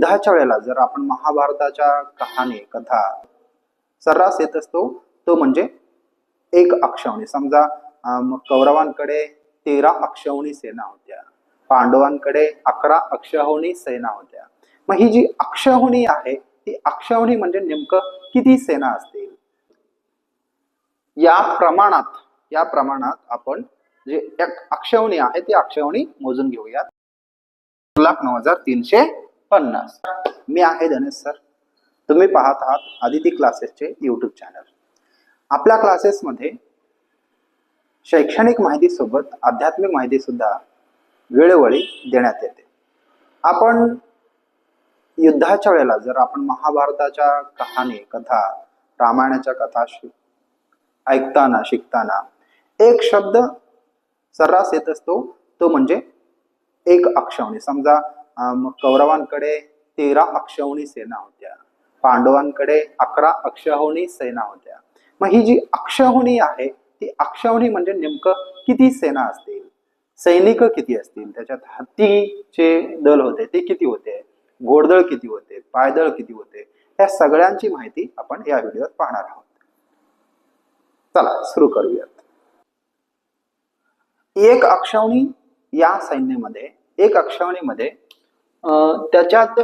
युद्धाच्या वेळेला जर आपण महाभारताच्या कहाणी कथा सर्रास येत असतो तो म्हणजे एक अक्षवणी समजा कौरवांकडे तेरा अक्षवणी सेना होत्या. पांडवांकडे अकरा अक्षवणी सेना होत्या. मग ही जी अक्षवणी आहे ती अक्षवणी म्हणजे नेमकं किती सेना असतील? या प्रमाणात या प्रमाणात आपण जे अक्षवणी आहे ती अक्षवणी मोजून घेऊयात. लाख नऊ हजार तीनशे पन्नास. मी आहे धनेश सर. तुम्ही पाहत आहात आदिती क्लासेसचे युट्यूब चॅनल आपल्या क्लासेसमध्ये शैक्षणिक माहितीसोबत आध्यात्मिक माहिती सुद्धा वेळोवेळी देण्यात येते. आपण युद्धाच्या वेळेला जर आपण महाभारताच्या कहाणी कथा रामायणाच्या कथा ऐकताना शिकताना एक शब्द सर्रास येत असतो तो म्हणजे एक अक्षौणी समजा कौरवांकडे तेरा अक्षवणी सेना होत्या. पांडवांकडे अकरा अक्षहोणी सेना होत्या. मग ही जी अक्षहोणी आहे ती अक्षौहिणी म्हणजे नेमकं किती सेना असतील? सैनिक किती असतील? त्याच्यात हत्तीचे दल होते ते किती होते? घोडदळ किती होते? पायदळ किती होते? या सगळ्यांची माहिती आपण या व्हिडिओत पाहणार आहोत. चला सुरू करूयात. एक अक्षवणी या सैन्यामध्ये एक अक्षवणीमध्ये त्याच्यात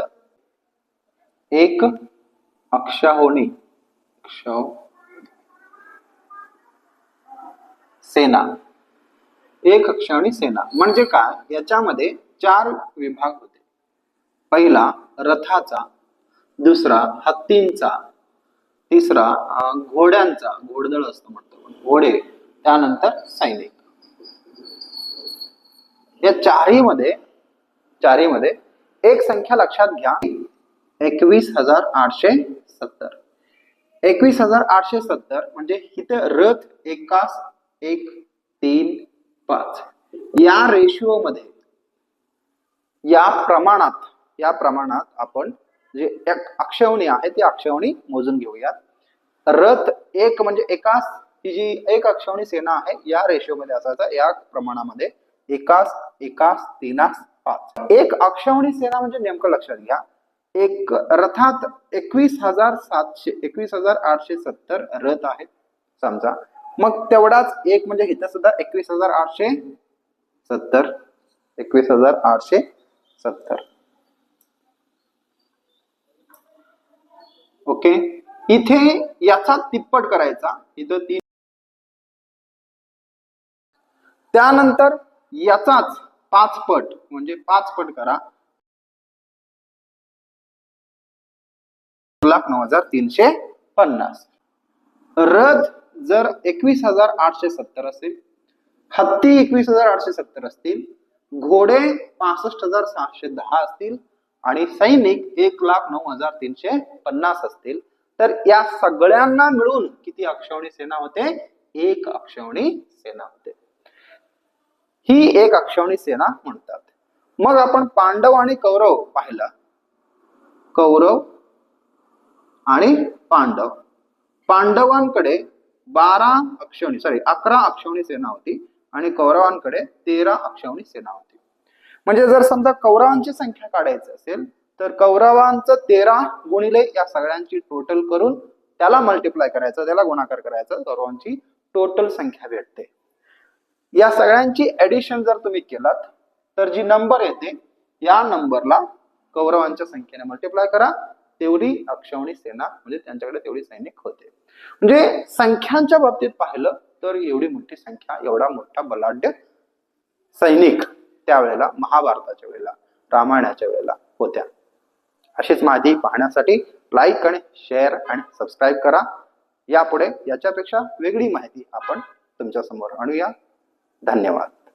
एक अक्षौहिणी अक्षा सेना. एक अक्षौणी सेना. म्हणजे काय? याच्यामध्ये चार विभाग होते. पहिला रथाचा दुसरा हत्तींचा तिसरा घोड्यांचा. घोडदळ असतो म्हणतो घोडे त्यानंतर सैनिक. या चारीमध्ये चारीमध्ये एक संख्या लक्षात घ्या. एकवीस हजार आठशे सत्तर. एकवीस हजार आठशे सत्तर म्हणजे इथं रथ एकास एक तीन पाच. या रेशिओ मध्ये या प्रमाणात या प्रमाणात आपण जे अक्षवणी आहे ती अक्षवणी मोजून घेऊयात. रथ एक म्हणजे एकास ही जी एक अक्षवणी सेना आहे या रेशिओ मध्ये असायचा या प्रमाणामध्ये एकास एकास तीनास पाच. एक अक्षवणी सेना म्हणजे नेमकं लक्षात घ्या. एक रथात एकवीस हजार सातशे एकवीस हजार आठशे सत्तर रथ आहेत. समजा. मग तेवढाच एक म्हणजे इथं सुद्धा एकवीस हजार आठशे सत्तर एकवीस हजार आठशे सत्तर. ओके? इथे याचा तिप्पट करायचा. इथं तीन. त्यानंतर याचाच पाच पट म्हणजे पाच पट करा लाख नऊ हजार तीनशे पन्नास. रथ जर एकवीस हजार आठशे सत्तर असेल हत्ती एकवीस हजार आठशे सत्तर असतील घोडे पासष्ट हजार सहाशे दहा असतील आणि सैनिक एक लाख नऊ हजार तीनशे पन्नास असतील तर या सगळ्यांना मिळून किती अक्षवणी सेना होते? एक अक्षवणी सेना होते. ही एक अक्षवणी सेना म्हणतात. मग आपण पांडव आणि कौरव पाहिलं. कौरव आणि पांडव. पांडवांकडे बारा अक्षवणी सॉरी अकरा अक्षवणी सेना होती आणि कौरवांकडे तेरा अक्षवणी सेना होती. म्हणजे जर समजा कौरवांची संख्या काढायची असेल तर कौरवांचं तेरा गुणिले या सगळ्यांची टोटल करून त्याला मल्टिप्लाय करायचं त्याला गुणाकार करायचं कौरवांची टोटल संख्या भेटते. या सगळ्यांची ऍडिशन जर तुम्ही केलात तर जी नंबर येते या नंबरला कौरवांच्या संख्येने मल्टिप्लाय करा. तेवढी अक्षवणी सेना म्हणजे त्यांच्याकडे तेवढी सैनिक होते. म्हणजे संख्यांच्या बाबतीत पाहिलं तर एवढी मोठी संख्या एवढा मोठा बलाढ्य सैनिक त्यावेळेला महाभारताच्या वेळेला रामायणाच्या वेळेला होत्या. अशीच माहिती पाहण्यासाठी लाईक आणि शेअर आणि सबस्क्राईब करा. यापुढे याच्यापेक्षा वेगळी माहिती आपण तुमच्यासमोर आणूया. धन्यवाद.